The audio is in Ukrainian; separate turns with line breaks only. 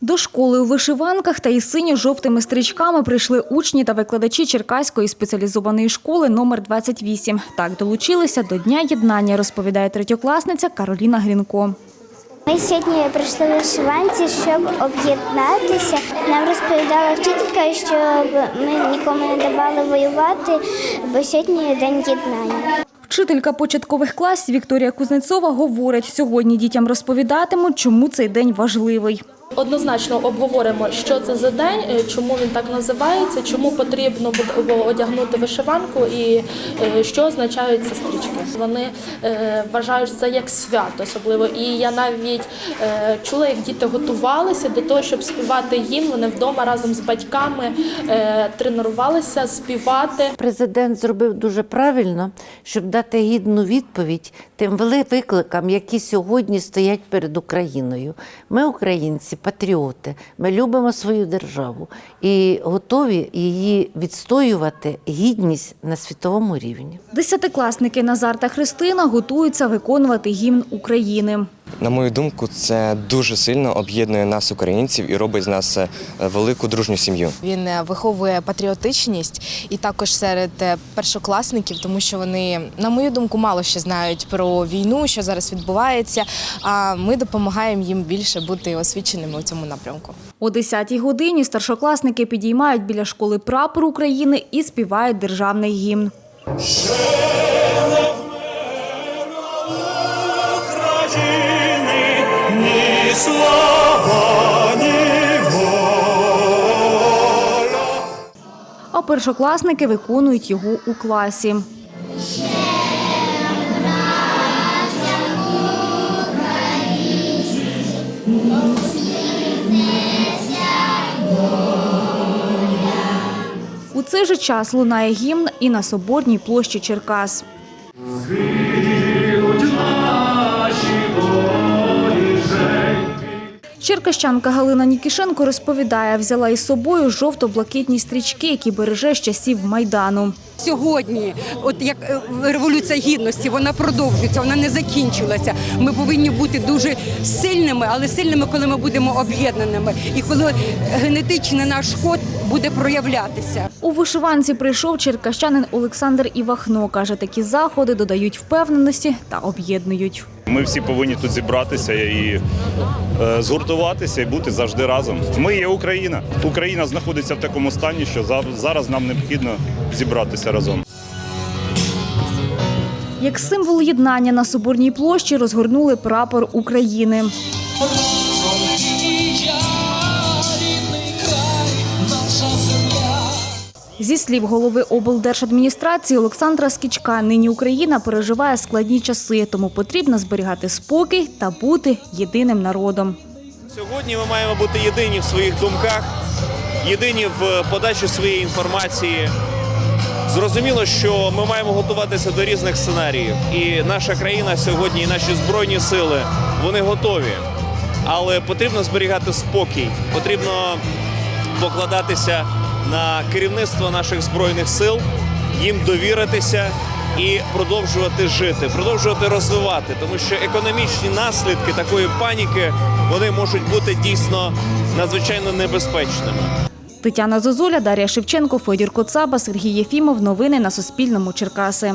До школи у вишиванках та із синьо-жовтими стрічками прийшли учні та викладачі Черкаської спеціалізованої школи номер 28. Так долучилися до Дня єднання, розповідає третьокласниця Кароліна Грінко.
Ми сьогодні прийшли в вишиванці, щоб об'єднатися. Нам розповідала вчителька, щоб ми нікому не давали воювати, бо сьогодні день єднання.
Вчителька початкових класів Вікторія Кузнецова говорить, сьогодні дітям розповідатимуть, чому цей день важливий.
Однозначно обговоримо, що це за день, е, чому він так називається, чому потрібно одягнути вишиванку і е, що означають ці стрічки. Вони е, вважають це як свято, особливо. І я навіть чула, як діти готувалися до того, щоб співати гімн. Вони вдома разом з батьками тренувалися співати.
Президент зробив дуже правильно, щоб дати гідну відповідь тим викликам, які сьогодні стоять перед Україною. Ми, українці, патріоти, ми любимо свою державу і готові її відстоювати гідність на світовому рівні.
Десятикласники Назар та Христина готуються виконувати гімн України.
На мою думку, це дуже сильно об'єднує нас, українців, і робить з нас е, велику дружню сім'ю.
Він е, виховує патріотичність і також серед е, першокласників, тому що вони, на мою думку, мало ще знають про війну, що зараз відбувається. А ми допомагаємо їм більше бути освіченими у цьому напрямку.
О 10-й годині старшокласники підіймають біля школи прапор України і співають державний гімн. Першокласники виконують його у класі. У цей же час лунає гімн і на Соборній площі Черкас. Черкащанка Галина Нікішенко розповідає, взяла із собою жовто-блакитні стрічки, які береже з часів Майдану.
Сьогодні, от як е, революція гідності, вона продовжується, вона не закінчилася. Ми повинні бути дуже сильними, але сильними, коли ми будемо об'єднаними, і коли генетичний наш код буде проявлятися.
У вишиванці прийшов черкащанин Олександр Івахно. Каже, такі заходи додають впевненості та об'єднують.
Ми всі повинні тут зібратися і е, згуртуватися і бути завжди разом. Ми є Україна. Україна знаходиться в такому стані, що зараз нам необхідно зібратися разом.
Як символ єднання на Соборній площі розгорнули прапор України. Зі слів голови облдержадміністрації Олександра Скічка, нині Україна переживає складні часи, тому потрібно зберігати спокій та бути єдиним народом.
Сьогодні ми маємо бути єдині в своїх думках, єдині в подачі своєї інформації. Зрозуміло, що ми маємо готуватися до різних сценаріїв. І наша країна сьогодні, і наші збройні сили, вони готові. Але потрібно зберігати спокій, потрібно покладатися на керівництво наших збройних сил, їм довіритися і продовжувати жити, продовжувати розвивати, тому що економічні наслідки такої паніки вони можуть бути дійсно надзвичайно небезпечними.
Тетяна Зозуля, Дар'я Шевченко, Федір Коцаба, Сергій Єфімов. Новини на Суспільному. Черкаси.